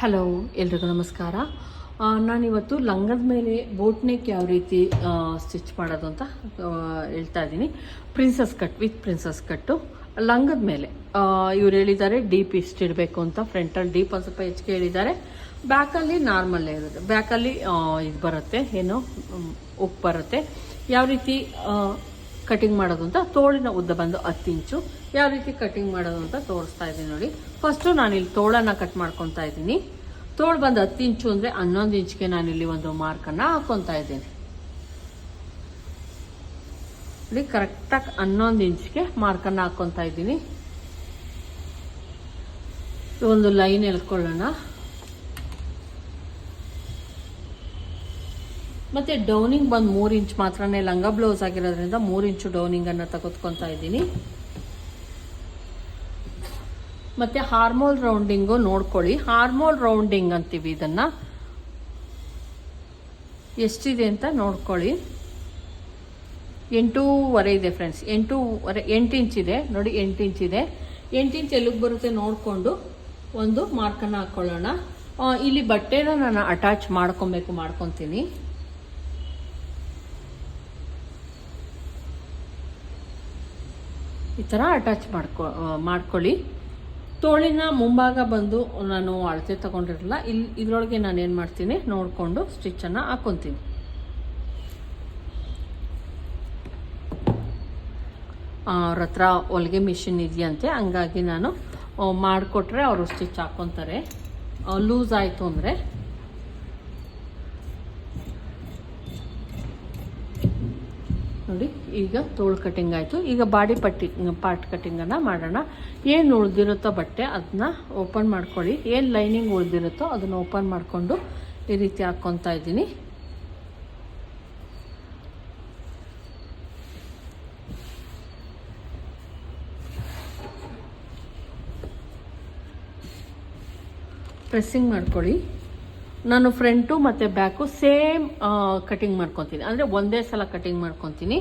Hello, ಎಲ್ರಿಗೂ ನಮಸ್ಕಾರ. ನಾನಿವತ್ತು ಲಂಗದ ಮೇಲೆ ಬೋಟ್ ನೆಕ್ ಯಾವ ರೀತಿ ಸ್ಟಿಚ್ ಮಾಡೋದು ಅಂತ ಹೇಳ್ತಾ ಇದ್ದೀನಿ. ಪ್ರಿನ್ಸಸ್ ಕಟ್ ವಿತ್ ಪ್ರಿನ್ಸಸ್ ಕಟ್ಟು ಲಂಗದ ಮೇಲೆ ಇವ್ರು ಹೇಳಿದ್ದಾರೆ ಡೀಪ್ ಇಷ್ಟು ಇಡಬೇಕು ಅಂತ ಫ್ರಂಟಲ್ಲಿ ಡೀಪ್ ಒಂದು ಸ್ವಲ್ಪ ಹೆಚ್ಚಿಗೆ ಹೇಳಿದ್ದಾರೆ. ಬ್ಯಾಕಲ್ಲಿ ನಾರ್ಮಲ್ಲೇ ಇರುತ್ತೆ. ಬ್ಯಾಕಲ್ಲಿ ಇದು ಬರುತ್ತೆ, ಏನು ಉಪ್ಪು ಬರುತ್ತೆ. ಯಾವ ರೀತಿ ಕಟಿಂಗ್ ಮಾಡೋದು ಅಂತ ತೋಳಿನ ಉದ್ದ ಬಂದು ಹತ್ತು ಇಂಚು. ಯಾವ ರೀತಿ ಕಟಿಂಗ್ ಮಾಡೋದು ಅಂತ ತೋರಿಸ್ತಾ ಇದ್ದೀನಿ ನೋಡಿ. ಫಸ್ಟು ನಾನಿಲ್ಲಿ ತೋಳನ್ನು ಕಟ್ ಮಾಡ್ಕೊತಾ ಇದ್ದೀನಿ. ತೋಳು ಬಂದು ಹತ್ತು ಇಂಚು ಅಂದರೆ ಹನ್ನೊಂದು ಇಂಚ್ಗೆ ನಾನಿಲ್ಲಿ ಒಂದು ಮಾರ್ಕನ್ನು ಹಾಕ್ಕೊತಾ ಇದ್ದೀನಿ. ನೋಡಿ ಕರೆಕ್ಟಾಗಿ ಹನ್ನೊಂದು ಇಂಚ್ಗೆ ಮಾರ್ಕನ್ನು ಹಾಕ್ಕೊತಾ ಇದ್ದೀನಿ. ಒಂದು ಲೈನ್ ಎಳ್ಕೊಳ್ಳೋಣ. ಮತ್ತೆ ಡೌನಿಂಗ್ ಬಂದು ಮೂರು ಇಂಚ್ ಮಾತ್ರನೇ ಲಂಗ ಬ್ಲೌಸ್ ಆಗಿರೋದ್ರಿಂದ ಮೂರು ಇಂಚು ಡೌನಿಂಗ್ ಅನ್ನ ತೆಗೆದುಕೊತಾ ಇದ್ದೀನಿ. ಮತ್ತೆ ಹಾರ್ಮೋಲ್ ರೌಂಡಿಂಗು ನೋಡ್ಕೊಳ್ಳಿ. ಹಾರ್ಮೋಲ್ ರೌಂಡಿಂಗ್ ಅಂತೀವಿ ಇದನ್ನ. ಎಷ್ಟಿದೆ ಅಂತ ನೋಡ್ಕೊಳ್ಳಿ. ಎಂಟೂವರೆ ಇದೆ ಫ್ರೆಂಡ್ಸ್ ಎಂಟೂವರೆ, ಎಂಟು ಇಂಚ್ ಇದೆ. ನೋಡಿ ಎಂಟು ಇಂಚ್ ಇದೆ. ಎಂಟು ಇಂಚ್ ಎಲ್ಲಿಗೆ ಬರುತ್ತೆ ನೋಡಿಕೊಂಡು ಒಂದು ಮಾರ್ಕನ್ನು ಹಾಕ್ಕೊಳ್ಳೋಣ ಇಲ್ಲಿ ಬಟ್ಟೆನ ನಾನು ಅಟ್ಯಾಚ್ ಮಾಡ್ಕೊಬೇಕು, ಮಾಡ್ಕೊತೀನಿ. ಈ ಥರ ಅಟ್ಯಾಚ್ ಮಾಡ್ಕೊ ಮಾಡ್ಕೊಳ್ಳಿ. ತೋಳಿನ ಮುಂಭಾಗ ಬಂದು ನಾನು ಅಳತೆ ತಗೊಂಡಿರಲಿಲ್ಲ ಇಲ್ಲಿ ಇದರೊಳಗೆ ನಾನು ಏನು ಮಾಡ್ತೀನಿ, ನೋಡಿಕೊಂಡು ಸ್ಟಿಚ್ಚನ್ನು ಹಾಕ್ಕೊತೀನಿ ಅವ್ರ ಹತ್ರ ಹೊಲಿಗೆ ಮಿಷಿನ್ ಇದೆಯಂತೆ, ಹಂಗಾಗಿ ನಾನು ಮಾಡಿಕೊಟ್ರೆ ಅವರು ಸ್ಟಿಚ್ ಹಾಕ್ಕೊತಾರೆ ಲೂಸ್ ಆಯಿತು ಅಂದರೆ ನೋಡಿ, ಈಗ ತೋಳು ಕಟ್ಟಿಂಗ್ ಆಯಿತು. ಈಗ ಬಾಡಿ ಪಟ್ಟಿ ಪಾರ್ಟ್ ಕಟಿಂಗನ್ನು ಮಾಡೋಣ. ಏನು ಉಳ್ದಿರುತ್ತೋ ಬಟ್ಟೆ ಅದನ್ನ ಓಪನ್ ಮಾಡ್ಕೊಳ್ಳಿ. ಏನು ಲೈನಿಂಗ್ ಉಳ್ದಿರುತ್ತೋ ಅದನ್ನು ಓಪನ್ ಮಾಡಿಕೊಂಡು ಈ ರೀತಿ ಹಾಕ್ಕೊತಾ ಇದ್ದೀನಿ. ಪ್ರೆಸ್ಸಿಂಗ್ ಮಾಡ್ಕೊಳ್ಳಿ. ನಾನು ಫ್ರಂಟು ಮತ್ತು ಬ್ಯಾಕು ಸೇಮ್ ಕಟಿಂಗ್ ಮಾಡ್ಕೊತೀನಿ. ಅಂದರೆ ಒಂದೇ ಸಲ ಕಟಿಂಗ್ ಮಾಡ್ಕೊತೀನಿ.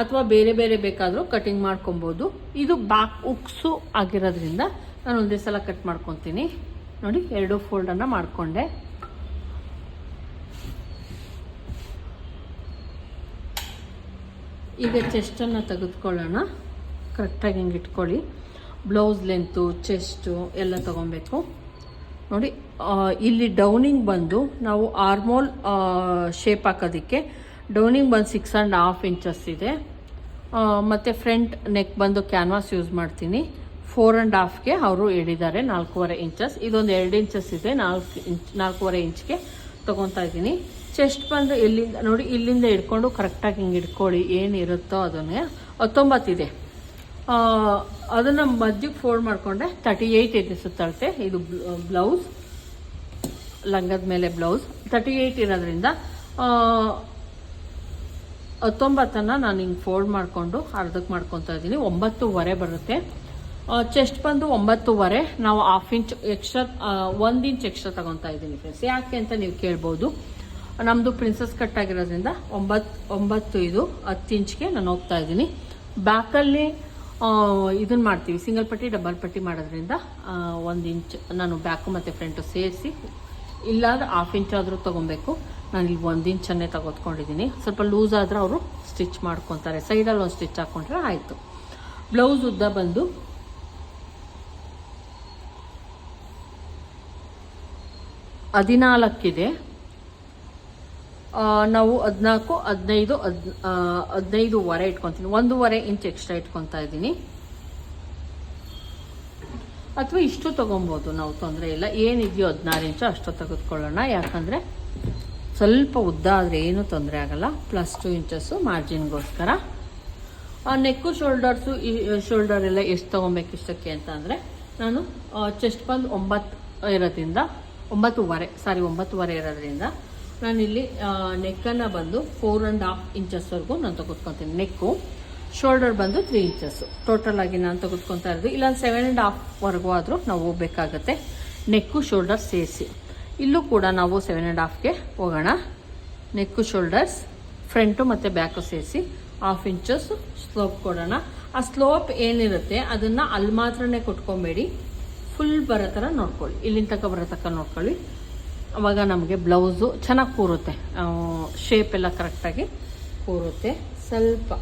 ಅಥವಾ ಬೇರೆ ಬೇರೆ ಬೇಕಾದರೂ ಕಟಿಂಗ್ ಮಾಡ್ಕೊಬೋದು. ಇದು ಬ್ಯಾಕ್ ಉಕ್ಸು ಆಗಿರೋದ್ರಿಂದ ನಾನು ಒಂದೇ ಸಲ ಕಟ್ ಮಾಡ್ಕೊತೀನಿ. ನೋಡಿ, ಎರಡು ಫೋಲ್ಡನ್ನು ಮಾಡಿಕೊಂಡೆ. ಈಗ ಚೆಸ್ಟನ್ನು ತೆಗೆದುಕೊಳ್ಳೋಣ. ಕರೆಕ್ಟಾಗಿ ಹಿಂಗೆ ಇಟ್ಕೊಳ್ಳಿ. ಬ್ಲೌಸ್ ಲೆಂತು ಚೆಸ್ಟು ಎಲ್ಲ ತೊಗೊಬೇಕು. ನೋಡಿ ಇಲ್ಲಿ ಡೌನಿಂಗ್ ಬಂದು ನಾವು ಆರ್ಮೋಲ್ ಶೇಪ್ ಹಾಕೋದಕ್ಕೆ ಡೌನಿಂಗ್ ಬಂದು ಸಿಕ್ಸ್ ಆ್ಯಂಡ್ ಹಾಫ್ ಇಂಚಸ್ ಇದೆ. ಮತ್ತು ಫ್ರಂಟ್ ನೆಕ್ ಬಂದು ಕ್ಯಾನ್ವಾಸ್ ಯೂಸ್ ಮಾಡ್ತೀನಿ. ಫೋರ್ ಆ್ಯಂಡ್ ಹಾಫ್ಗೆ ಅವರು ಹೇಳಿದ್ದಾರೆ ನಾಲ್ಕೂವರೆ ಇಂಚಸ್ ಇದೊಂದು ಎರಡು ಇಂಚಸ್ ಇದೆ, ನಾಲ್ಕು ಇಂಚ್ ನಾಲ್ಕೂವರೆ ಇಂಚ್ಗೆ ತೊಗೊತಾ ಇದ್ದೀನಿ. ಚೆಸ್ಟ್ ಬಂದು ಎಲ್ಲಿಂದ, ನೋಡಿ, ಇಲ್ಲಿಂದ ಹಿಡ್ಕೊಂಡು ಕರೆಕ್ಟಾಗಿ ಹಿಂಗೆ ಹಿಡ್ಕೊಳ್ಳಿ ಏನಿರುತ್ತೋ ಅದನ್ನೇ. ಹತ್ತೊಂಬತ್ತಿದೆ. ಅದನ್ನು ಮಧ್ಯಕ್ಕೆ ಫೋಲ್ಡ್ ಮಾಡಿಕೊಂಡೆ ತರ್ಟಿ ಏಯ್ಟ್ ಇದೆ ಸುತ್ತಳತೆ. ಇದು ಬ್ಲೌಸ್ ಲಂಗದ ಮೇಲೆ ಬ್ಲೌಸ್ ತರ್ಟಿ ಏಯ್ಟ್ ಇರೋದ್ರಿಂದ ಹತ್ತೊಂಬತ್ತನ್ನು ನಾನು ಹಿಂಗೆ ಫೋಲ್ಡ್ ಮಾಡಿಕೊಂಡು ಅರ್ಧಕ್ಕೆ ಮಾಡ್ಕೊತಾ ಇದ್ದೀನಿ. ಒಂಬತ್ತುವರೆ ಬರುತ್ತೆ. ಚೆಸ್ಟ್ ಬಂದು ಒಂಬತ್ತುವರೆ. ನಾವು ಹಾಫ್ ಇಂಚ್ ಎಕ್ಸ್ಟ್ರಾ ಒಂದು ಇಂಚ್ ಎಕ್ಸ್ಟ್ರಾ ತಗೊತಾ ಇದ್ದೀನಿ ಫ್ರೆಂಡ್ಸ್ ಯಾಕೆ ಅಂತ ನೀವು ಕೇಳ್ಬೋದು. ನಮ್ಮದು ಪ್ರಿನ್ಸಸ್ ಕಟ್ ಆಗಿರೋದ್ರಿಂದ ಒಂಬತ್ತು ಒಂಬತ್ತು ಇದು ಹತ್ತು ಇಂಚ್ಗೆ ನಾನು ಹೋಗ್ತಾ ಇದ್ದೀನಿ. ಬ್ಯಾಕಲ್ಲಿ ಇದನ್ನು ಮಾಡ್ತೀವಿ. ಸಿಂಗಲ್ ಪಟ್ಟಿ ಡಬಲ್ ಪಟ್ಟಿ ಮಾಡೋದ್ರಿಂದ ಒಂದು ಇಂಚ್ ನಾನು ಬ್ಯಾಕು ಮತ್ತು ಫ್ರಂಟು ಸೇರಿಸಿ, ಇಲ್ಲಾದ್ರೆ ಹಾಫ್ ಇಂಚ್ ಆದರೂ ತೊಗೊಬೇಕು. ನಾನು ಇಲ್ಲಿ ಒಂದು ಇಂಚನ್ನೇ ತಗೊತ್ಕೊಂಡಿದ್ದೀನಿ ಸ್ವಲ್ಪ ಲೂಸ್ ಆದರೆ ಅವರು ಸ್ಟಿಚ್ ಮಾಡ್ಕೊತಾರೆ. ಸೈಡಲ್ಲಿ ಒಂದು ಸ್ಟಿಚ್ ಹಾಕ್ಕೊಂಡ್ರೆ ಆಯಿತು. ಬ್ಲೌಸ್ ಉದ್ದ ಬಂದು, ಹದಿನಾಲ್ಕಿದೆ. ನಾವು ಹದಿನಾಲ್ಕು, ಹದಿನೈದು, ಹದ್ ಹದಿನೈದು ವರೆ ಇಟ್ಕೊತೀನಿ. ಒಂದೂವರೆ ಇಂಚ್ ಎಕ್ಸ್ಟ್ರಾ ಇಟ್ಕೊತಾ ಇದ್ದೀನಿ. ಅಥವಾ ಇಷ್ಟು ತೊಗೊಬೋದು, ನಾವು ತೊಂದರೆ ಇಲ್ಲ. ಏನಿದೆಯೋ ಹದಿನಾರು ಇಂಚು ಅಷ್ಟು ತೆಗೆದುಕೊಳ್ಳೋಣ. ಯಾಕಂದರೆ ಸ್ವಲ್ಪ ಉದ್ದ ಆದರೆ ಏನೂ ತೊಂದರೆ ಆಗಲ್ಲ. ಪ್ಲಸ್ ಟು ಇಂಚಸ್ಸು ಮಾರ್ಜಿನ್ಗೋಸ್ಕರ ನೆಕ್ಕು ಶೋಲ್ಡರ್ಸು ಈ ಶೋಲ್ಡರ್ ಎಲ್ಲ ಎಷ್ಟು ತೊಗೊಬೇಕು ಇಷ್ಟಕ್ಕೆ ಅಂತ ಅಂದರೆ, ನಾನು ಚೆಸ್ಟ್ ಬಂದು ಒಂಬತ್ತು ಇರೋದ್ರಿಂದ, ಒಂಬತ್ತುವರೆ ಸಾರಿ ಒಂಬತ್ತುವರೆ ಇರೋದ್ರಿಂದ ನಾನಿಲ್ಲಿ ನೆಕ್ಕನ್ನು ಬಂದು ಫೋರ್ ಆ್ಯಂಡ್ ಹಾಫ್ ಇಂಚಸ್ವರೆಗೂ ನಾನು ತೆಗೆದುಕೊತೀನಿ ನೆಕ್ಕು ಶೋಲ್ಡರ್ ಬಂದು ತ್ರೀ ಇಂಚಸ್ಸು ಟೋಟಲ್ ಆಗಿ ನಾನು ತೆಗೆದುಕೊತಾ ಇರೋದು. ಇಲ್ಲ ಸೆವೆನ್ ಆ್ಯಂಡ್ ಹಾಫ್ವರೆಗೂ ಆದರೂ ನಾವು ಹೋಗ್ಬೇಕಾಗತ್ತೆ. ನೆಕ್ಕು ಶೋಲ್ಡರ್ ಸೇರಿಸಿ. ಇಲ್ಲೂ ಕೂಡ ನಾವು ಸೆವೆನ್ ಆ್ಯಂಡ್ ಹಾಫ್ಗೆ ಹೋಗೋಣ. ನೆಕ್ಕು ಶೋಲ್ಡರ್ಸ್ ಫ್ರಂಟು ಮತ್ತು ಬ್ಯಾಕು ಸೇರಿಸಿ ಹಾಫ್ ಇಂಚಸ್ ಸ್ಲೋಪ್ ಕೊಡೋಣ. ಆ ಸ್ಲೋಪ್ ಏನಿರುತ್ತೆ, ಅದನ್ನು ಅಲ್ಲಿ ಮಾತ್ರನೇ ಕೊಟ್ಕೊಬೇಡಿ. ಫುಲ್ ಬರೋ ಥರ ನೋಡ್ಕೊಳ್ಳಿ. ಇಲ್ಲಿನ ತನಕ ಬರೋ ತನಕ ನೋಡ್ಕೊಳ್ಳಿ. ಅವಾಗ ನಮಗೆ ಬ್ಲೌಸು ಚೆನ್ನಾಗಿ ಕೂರುತ್ತೆ. ಶೇಪ್ ಎಲ್ಲ ಕರೆಕ್ಟಾಗಿ ಕೂರುತ್ತೆ. ಸ್ವಲ್ಪ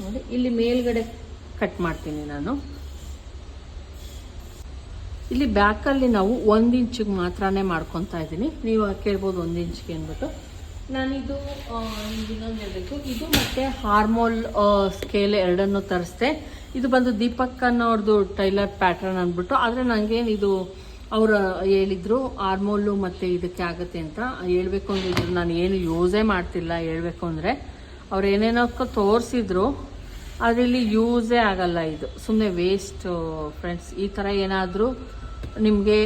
ನೋಡಿ, ಇಲ್ಲಿ ಮೇಲ್ಗಡೆ ಕಟ್ ಮಾಡ್ತೀನಿ ನಾನು. ಇಲ್ಲಿ ಬ್ಯಾಕಲ್ಲಿ ನಾವು ಒಂದು ಇಂಚಿಗೆ ಮಾತ್ರನೇ ಮಾಡ್ಕೊತಾ ಇದ್ದೀನಿ. ನೀವು ಕೇಳ್ಬೋದು ಒಂದು ಇಂಚಿಗೆ ಅಂದ್ಬಿಟ್ಟು. ನಾನಿದು ಇನ್ನೊಂದು ಹೇಳಬೇಕು. ಇದು ಮತ್ತು ಹಾರ್ಮೋಲ್ ಸ್ಕೇಲ್ ಎರಡನ್ನೂ ತರಿಸ್ದೆ. ಇದು ಬಂದು ದೀಪಕ್ ಅನ್ನೋರ್ದು ಟೈಲರ್ ಪ್ಯಾಟ್ರನ್ ಅಂದ್ಬಿಟ್ಟು, ಆದರೆ ನನಗೆ ಇದು ಅವರು ಹೇಳಿದ್ರು ಆರ್ಮೋಲು ಮತ್ತು ಇದಕ್ಕೆ ಆಗುತ್ತೆ ಅಂತ ಹೇಳ್ಬೇಕು ಅಂದಿದ್ರು ನಾನು ಏನು ಯೂಸೇ ಮಾಡ್ತಿಲ್ಲ ಹೇಳ್ಬೇಕು ಅಂದರೆ ಅವ್ರು ಏನೇನೋ ತೋರಿಸಿದ್ರು. ಆದರೆ ಇಲ್ಲಿ ಯೂಸೇ ಆಗಲ್ಲ ಇದು. ಸುಮ್ಮನೆ ವೇಸ್ಟ್ ಫ್ರೆಂಡ್ಸ್ ಈ ಥರ ಏನಾದರೂ ನಿಮಗೆ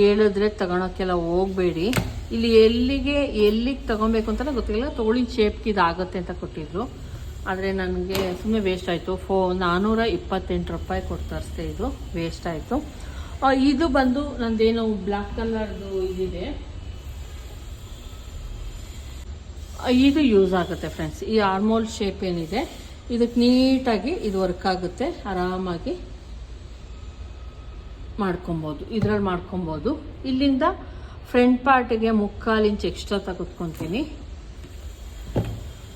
ಹೇಳಿದ್ರೆ ತಗೊಳೋಕ್ಕೆಲ್ಲ ಹೋಗಬೇಡಿ. ಇಲ್ಲಿ ಎಲ್ಲಿಗೆ ಎಲ್ಲಿಗೆ ತಗೊಬೇಕು ಅಂತಲೇ ಗೊತ್ತಿಲ್ಲ. ತಗೊಳ್ಳಿ ಶೇಪ್ಗೆ ಇದಾಗುತ್ತೆ ಅಂತ ಕೊಟ್ಟಿದ್ರು. ಆದರೆ ನನಗೆ ಸುಮ್ಮನೆ ವೇಸ್ಟ್ ಆಯಿತು. ಫೋ ನಾನ್ನೂರ ಇಪ್ಪತ್ತೆಂಟು ರೂಪಾಯಿ ಕೊಟ್ಟು ತರಿಸ್ದೆ ಇದು. ವೇಸ್ಟ್ ಆಯಿತು. ಇದು ಬಂದು ನಂದೇನು ಬ್ಲ್ಯಾಕ್ ಕಲರ್ದು ಇದಿದೆ. ಇದು ಯೂಸ್ ಆಗುತ್ತೆ ಫ್ರೆಂಡ್ಸ್. ಈ ಆರ್ಮೋಲ್ ಶೇಪ್ ಏನಿದೆ, ಇದಕ್ಕೆ ನೀಟಾಗಿ ಇದು ವರ್ಕ್ ಆಗುತ್ತೆ, ಆರಾಮಾಗಿ ಮಾಡ್ಕೊಬೋದು, ಇದ್ರಲ್ಲಿ ಮಾಡ್ಕೊಬೋದು. ಇಲ್ಲಿಂದ ಫ್ರಂಟ್ ಪಾರ್ಟಿಗೆ ಮುಕ್ಕಾಲು ಇಂಚ್ ಎಕ್ಸ್ಟ್ರಾ ತೆಗೆದುಕೊತೀನಿ.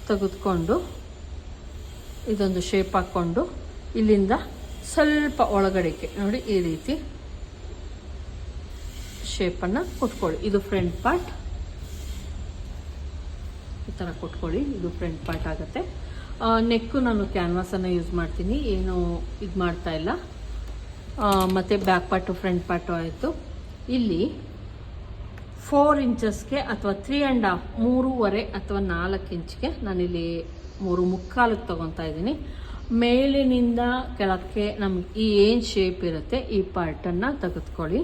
ತೆಗೆದುಕೊಂಡು ಇದೊಂದು ಶೇಪ್ ಹಾಕ್ಕೊಂಡು ಇಲ್ಲಿಂದ ಸ್ವಲ್ಪ ಒಳಗಡೆಗೆ, ನೋಡಿ ಈ ರೀತಿ ಶೇಪನ್ನು ಕೊಟ್ಕೊಳ್ಳಿ. ಇದು ಫ್ರಂಟ್ ಪಾರ್ಟ್ ಈ ಥರ ಕೊಟ್ಕೊಳ್ಳಿ. ಇದು ಫ್ರಂಟ್ ಪಾರ್ಟ್ ಆಗುತ್ತೆ. ನೆಕ್ಕು ನಾನು ಕ್ಯಾನ್ವಾಸನ್ನು ಯೂಸ್ ಮಾಡ್ತೀನಿ. ಏನು ಇದು ಮಾಡ್ತಾ ಇಲ್ಲ. ಮತ್ತೆ ಬ್ಯಾಕ್ ಪಾರ್ಟು ಫ್ರಂಟ್ ಪಾರ್ಟು ಆಯಿತು. ಇಲ್ಲಿ ಫೋರ್ ಇಂಚಸ್ಗೆ ಅಥವಾ ತ್ರೀ ಆ್ಯಂಡ್ ಹಾಫ್ ಮೂರುವರೆ ಅಥವಾ ನಾಲ್ಕು ಇಂಚ್ಗೆ ನಾನಿಲ್ಲಿ ಮೂರು ಮುಕ್ಕಾಲಿಗೆ ತೊಗೊತಾ ಇದ್ದೀನಿ. ಮೇಲಿನಿಂದ ಕೆಳಕ್ಕೆ ನಮ್ಗೆ ಈ ಏನು ಶೇಪ್ ಇರುತ್ತೆ, ಈ ಪಾರ್ಟನ್ನು ತೆಗೆದುಕೊಳ್ಳಿ.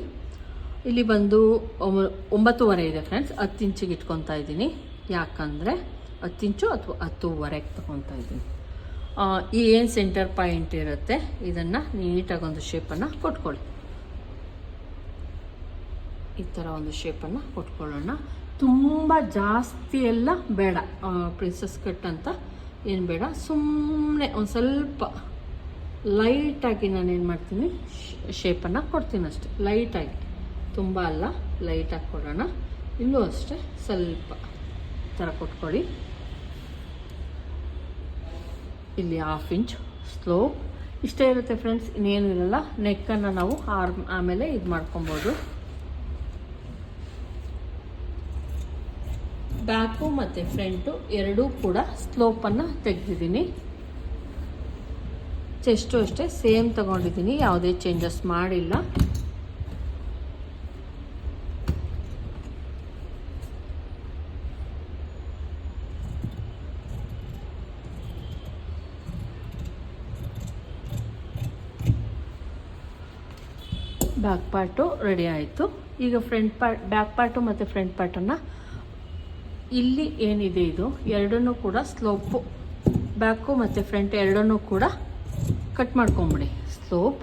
ಇಲ್ಲಿ ಬಂದು ಒಂಬ- ಒಂಬತ್ತುವರೆ ಇದೆ ಫ್ರೆಂಡ್ಸ್ ಹತ್ತು ಇಂಚಿಗೆ ಇಟ್ಕೊತಾ ಇದ್ದೀನಿ. ಯಾಕಂದರೆ ಹತ್ತು ಇಂಚು ಅಥವಾ ಹತ್ತುವರೆಗೆ ತೊಗೊತಾ ಇದ್ದೀನಿ. ಈ ಏನು ಸೆಂಟರ್ ಪಾಯಿಂಟ್ ಇರುತ್ತೆ, ಇದನ್ನು ನೀಟಾಗಿ ಒಂದು ಶೇಪನ್ನು ಕೊಟ್ಕೊಳ್ಳಿ. ಈ ಥರ ಒಂದು ಶೇಪನ್ನು ಕೊಟ್ಕೊಳ್ಳೋಣ. ತುಂಬ ಜಾಸ್ತಿ ಎಲ್ಲ ಬೇಡ. ಪ್ರಿನ್ಸಸ್ ಕಟ್ ಅಂತ ಏನು ಬೇಡ. ಸುಮ್ಮನೆ ಒಂದು ಸ್ವಲ್ಪ ಲೈಟಾಗಿ ನಾನು ಏನು ಮಾಡ್ತೀನಿ ಶೇಪನ್ನು ಕೊಡ್ತೀನಿ ಅಷ್ಟೆ. ಲೈಟಾಗಿ ತುಂಬ ಅಲ್ಲ ಲೈಟಾಗಿ ಕೊಡೋಣ. ಇಲ್ಲೂ ಅಷ್ಟೇ, ಸ್ವಲ್ಪ ಥರ ಕೊಟ್ಕೊಳ್ಳಿ. ಇಲ್ಲಿ ಹಾಫ್ ಇಂಚ್ ಸ್ಲೋಪ್ ಇಷ್ಟೇ ಇರುತ್ತೆ ಫ್ರೆಂಡ್ಸ್ ಇನ್ನೇನು ಇರಲ್ಲ. ನೆಕ್ಕನ್ನು ನಾವು ಆರ್ ಆಮೇಲೆ ಇದು ಮಾಡ್ಕೊಬೋದು. ಬ್ಯಾಕು ಮತ್ತು ಫ್ರಂಟು ಎರಡೂ ಕೂಡ ಸ್ಲೋಪನ್ನು ತೆಗೆದಿದ್ದೀನಿ. ಚೆಸ್ಟು ಅಷ್ಟೇ ಸೇಮ್ ತಗೊಂಡಿದ್ದೀನಿ, ಯಾವುದೇ ಚೇಂಜಸ್ ಮಾಡಿಲ್ಲ ಬ್ಯಾಕ್ ಪಾರ್ಟು ರೆಡಿ ಆಯಿತು. ಈಗ ಫ್ರಂಟ್ ಪಾರ್ಟ್, ಬ್ಯಾಕ್ ಪಾರ್ಟು ಮತ್ತು ಫ್ರಂಟ್ ಪಾರ್ಟನ್ನು ಇಲ್ಲಿ ಏನಿದೆ ಇದು? ಎರಡನ್ನೂ ಕೂಡ ಸ್ಲೋಪು, ಬ್ಯಾಕು ಮತ್ತು ಫ್ರಂಟ್ ಎರಡನ್ನೂ ಕೂಡ ಕಟ್ ಮಾಡ್ಕೊಂಬಿಡಿ. ಸ್ಲೋಪ್.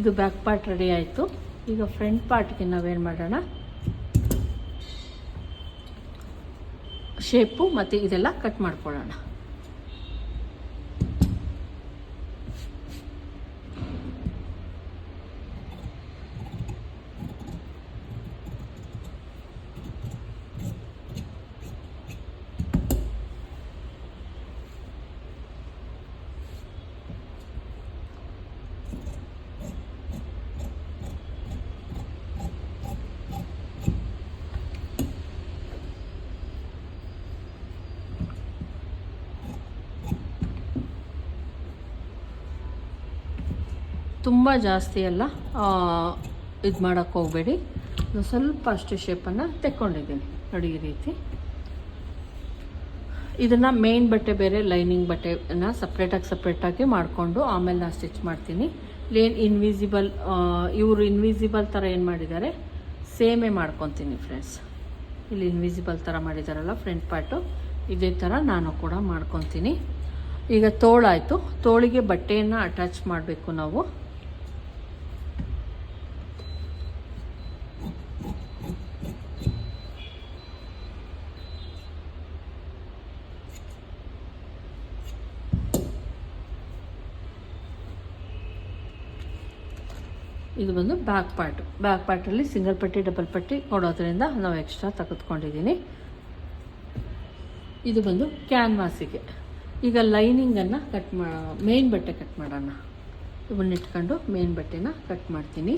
ಇದು ಬ್ಯಾಕ್ ಪಾರ್ಟ್ ರೆಡಿ ಆಯಿತು. ಈಗ ಫ್ರಂಟ್ ಪಾರ್ಟ್ಗೆ ನಾವೇನು ಮಾಡೋಣ? ಶೇಪು ಮತ್ತು ಇದೆಲ್ಲ ಕಟ್ ಮಾಡ್ಕೊಳ್ಳೋಣ. ತುಂಬ ಜಾಸ್ತಿ ಎಲ್ಲ ಇದು ಮಾಡೋಕ್ಕೆ ಹೋಗಬೇಡಿ. ಸ್ವಲ್ಪ ಅಷ್ಟು ಶೇಪನ್ನು ತೆಕ್ಕೊಂಡಿದ್ದೀನಿ, ನೋಡಿ ಈ ರೀತಿ. ಇದನ್ನು ಮೇನ್ ಬಟ್ಟೆ ಬೇರೆ ಲೈನಿಂಗ್ ಬಟ್ಟೆನ ಸಪ್ರೇಟಾಗಿ ಸಪ್ರೇಟಾಗಿ ಮಾಡಿಕೊಂಡು ಆಮೇಲೆ ನಾನು ಸ್ಟಿಚ್ ಮಾಡ್ತೀನಿ. ಲೇನ್ ಇನ್ವಿಸಿಬಲ್ ಇವರು ಇನ್ವಿಸಿಬಲ್ ಥರ ಏನು ಮಾಡಿದ್ದಾರೆ? ಸೇಮೇ ಮಾಡ್ಕೊತೀನಿ ಫ್ರೆಂಡ್ಸ್ ಇಲ್ಲಿ ಇನ್ವಿಸಿಬಲ್ ಥರ ಮಾಡಿದ್ದಾರಲ್ಲ ಫ್ರಂಟ್ ಪಾರ್ಟು ಇದೇ ಥರ ನಾನು ಕೂಡ ಮಾಡ್ಕೊತೀನಿ. ಈಗ ತೋಳಾಯಿತು ತೋಳಿಗೆ ಬಟ್ಟೆಯನ್ನು ಅಟ್ಯಾಚ್ ಮಾಡಬೇಕು ನಾವು. ಇದು ಬಂದು ಬ್ಯಾಕ್ ಪಾರ್ಟ್ ಬ್ಯಾಕ್ ಪಾರ್ಟಲ್ಲಿ ಸಿಂಗಲ್ ಪಟ್ಟಿ ಡಬಲ್ ಪಟ್ಟಿ ಕೊಡೋದ್ರಿಂದ ನಾವು ಎಕ್ಸ್ಟ್ರಾ ತೆಗೆದುಕೊಂಡಿದ್ದೀನಿ ಇದು ಬಂದು ಕ್ಯಾನ್ವಾಸಿಗೆ ಈಗ ಲೈನಿಂಗನ್ನು ಕಟ್ ಮಾ ಮೇನ್ ಬಟ್ಟೆ ಕಟ್ ಮಾಡೋಣ. ಇವನ್ನ ಇಟ್ಕೊಂಡು ಮೇನ್ ಬಟ್ಟೆನ ಕಟ್ ಮಾಡ್ತೀನಿ.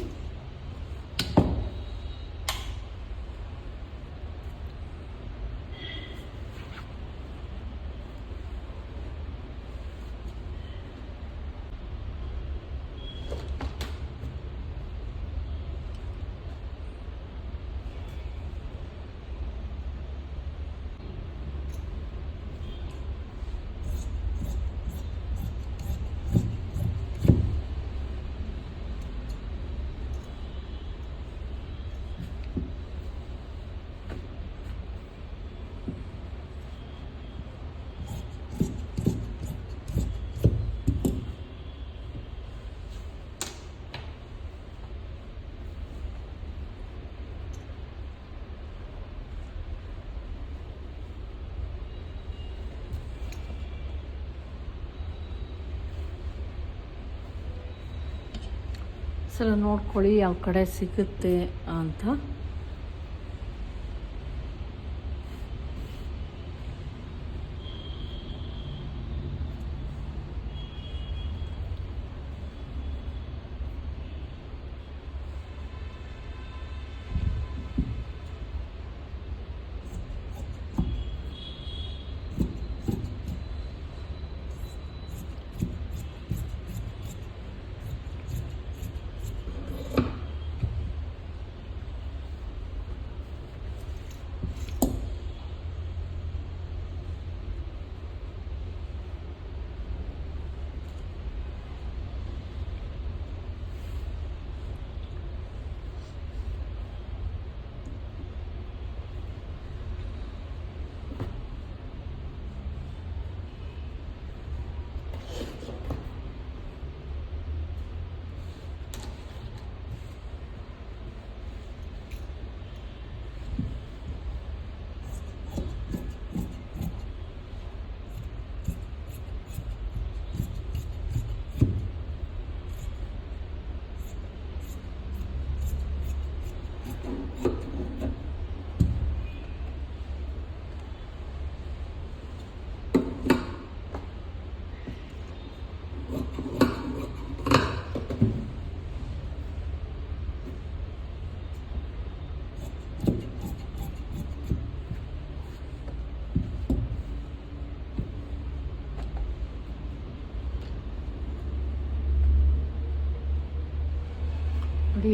ಸಲ ನೋಡ್ಕೊಳ್ಳಿ ಯಾವ ಕಡೆ ಸಿಗುತ್ತೆ ಅಂತ.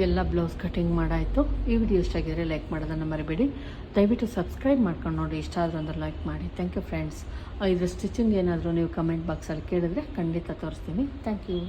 ಎಲ್ಲ ಬ್ಲೌಸ್ ಕಟಿಂಗ್ ಮಾಡಾಯಿತು. ಈ ವಿಡಿಯೋ ಇಷ್ಟ ಆಗಿದ್ರೆ ಲೈಕ್ ಮಾಡೋದನ್ನು ಮರಿಬೇಡಿ. ದಯವಿಟ್ಟು ಸಬ್ಸ್ಕ್ರೈಬ್ ಮಾಡ್ಕೊಂಡು ನೋಡಿ, ಇಷ್ಟ ಆದರೂ ಅಂದ್ರೆ ಲೈಕ್ ಮಾಡಿ. Thank you friends. ಇದ್ರ ಸ್ಟಿಚಿಂಗ್ ಏನಾದರೂ ನೀವು ಕಮೆಂಟ್ ಬಾಕ್ಸಲ್ಲಿ ಕೇಳಿದ್ರೆ ಖಂಡಿತ ತೋರಿಸ್ತೀನಿ. Thank you.